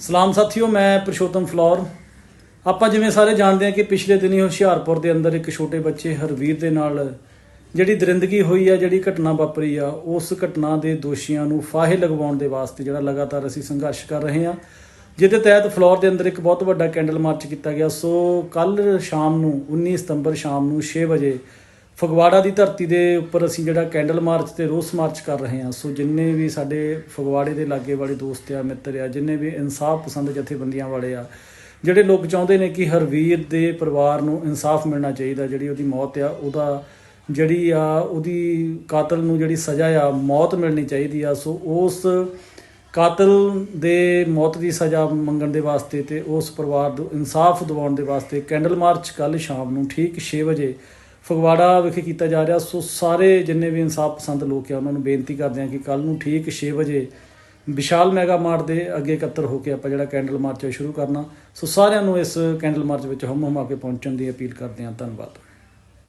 ਸਲਾਮ ਸਾਥੀਓ, ਮੈਂ ਪ੍ਰਸ਼ੋਤਮ ਫਲੋਰ। ਆਪਾਂ ਜਿਵੇਂ ਸਾਰੇ ਜਾਣਦੇ ਹਾਂ ਕਿ ਪਿਛਲੇ ਦਿਨੀ ਹੁਸ਼ਿਆਰਪੁਰ ਦੇ ਅੰਦਰ ਇੱਕ ਛੋਟੇ ਬੱਚੇ ਹਰਵੀਰ ਦੇ ਨਾਲ ਜਿਹੜੀ ਦਰਿੰਦਗੀ ਹੋਈ ਆ, ਜਿਹੜੀ ਘਟਨਾ ਵਾਪਰੀ ਆ, ਉਸ ਘਟਨਾ ਦੇ ਦੋਸ਼ੀਆਂ ਨੂੰ ਫਾਹੇ ਲਗਵਾਉਣ ਦੇ ਵਾਸਤੇ ਜਿਹੜਾ ਲਗਾਤਾਰ ਅਸੀਂ ਸੰਘਰਸ਼ ਕਰ ਰਹੇ ਹਾਂ। ਜਿਹਦੇ ਤਹਿਤ ਫਲੋਰ ਦੇ ਅੰਦਰ ਇੱਕ ਬਹੁਤ ਵੱਡਾ ਕੈਂਡਲ ਮਾਰਚ ਕੀਤਾ ਗਿਆ। ਸੋ ਕੱਲ ਸ਼ਾਮ ਨੂੰ 19 ਸਤੰਬਰ ਸ਼ਾਮ ਨੂੰ 6 ਵਜੇ ਫਗਵਾੜਾ ਦੀ ਧਰਤੀ ਦੇ ਉੱਪਰ ਅਸੀਂ ਜਿਹੜਾ ਕੈਂਡਲ ਮਾਰਚ ਤੇ ਰੋਸ ਮਾਰਚ ਕਰ ਰਹੇ ਹਾਂ, ਸੋ ਜਿੰਨੇ ਵੀ ਸਾਡੇ ਫਗਵਾੜੇ ਦੇ ਲਾਗੇ ਵਾਲੇ ਦੋਸਤ ਆ, ਮਿੱਤਰ ਆ, ਜਿੰਨੇ ਵੀ ਇਨਸਾਫ ਪਸੰਦ ਜਥੇਬੰਦੀਆਂ ਵਾਲੇ ਆ, ਜਿਹੜੇ ਲੋਕ ਚਾਹੁੰਦੇ ਨੇ ਕਿ ਹਰਵੀਰ ਦੇ ਪਰਿਵਾਰ ਨੂੰ ਇਨਸਾਫ ਮਿਲਣਾ ਚਾਹੀਦਾ, ਜਿਹੜੀ ਉਹਦੀ ਮੌਤ ਆ, ਉਹਦਾ ਜਿਹੜੀ ਆ, ਉਹਦੀ ਕਾਤਲ ਨੂੰ ਜਿਹੜੀ ਸਜ਼ਾ ਆ, ਮੌਤ ਮਿਲਣੀ ਚਾਹੀਦੀ ਆ, ਸੋ ਉਸ ਕਾਤਲ ਦੇ ਮੌਤ ਦੀ ਸਜ਼ਾ ਮੰਗਣ ਦੇ ਵਾਸਤੇ ਤੇ ਉਸ ਪਰਿਵਾਰ ਨੂੰ ਇਨਸਾਫ ਦਿਵਾਉਣ ਦੇ ਵਾਸਤੇ ਕੈਂਡਲ ਮਾਰਚ ਕੱਲ ਸ਼ਾਮ ਨੂੰ ਠੀਕ 6 ਵਜੇ ਫਗਵਾੜਾ ਵਿਖੇ ਕੀਤਾ ਜਾ ਰਿਹਾ, ਸੋ ਸਾਰੇ ਜਿੰਨੇ ਵੀ ਇਨਸਾਫ ਪਸੰਦ ਲੋਕ ਆ, ਉਹਨਾਂ ਨੂੰ ਬੇਨਤੀ ਕਰਦੇ ਹਾਂ ਕਿ ਕੱਲ ਨੂੰ ਠੀਕ 6 ਵਜੇ ਵਿਸ਼ਾਲ ਮੈਗਾ ਮਾਰਟ ਦੇ ਅੱਗੇ ਇਕੱਤਰ ਹੋ ਕੇ ਆਪਾਂ ਜਿਹੜਾ ਕੈਂਡਲ ਮਾਰਚ ਹੈ ਸ਼ੁਰੂ ਕਰਨਾ। ਸੋ ਸਾਰਿਆਂ ਨੂੰ ਇਸ ਕੈਂਡਲ ਮਾਰਚ ਵਿੱਚ ਹਮ ਹਮਾ ਕੇ ਪਹੁੰਚਣ ਦੀ ਅਪੀਲ ਕਰਦੇ ਹਾਂ। ਧੰਨਵਾਦ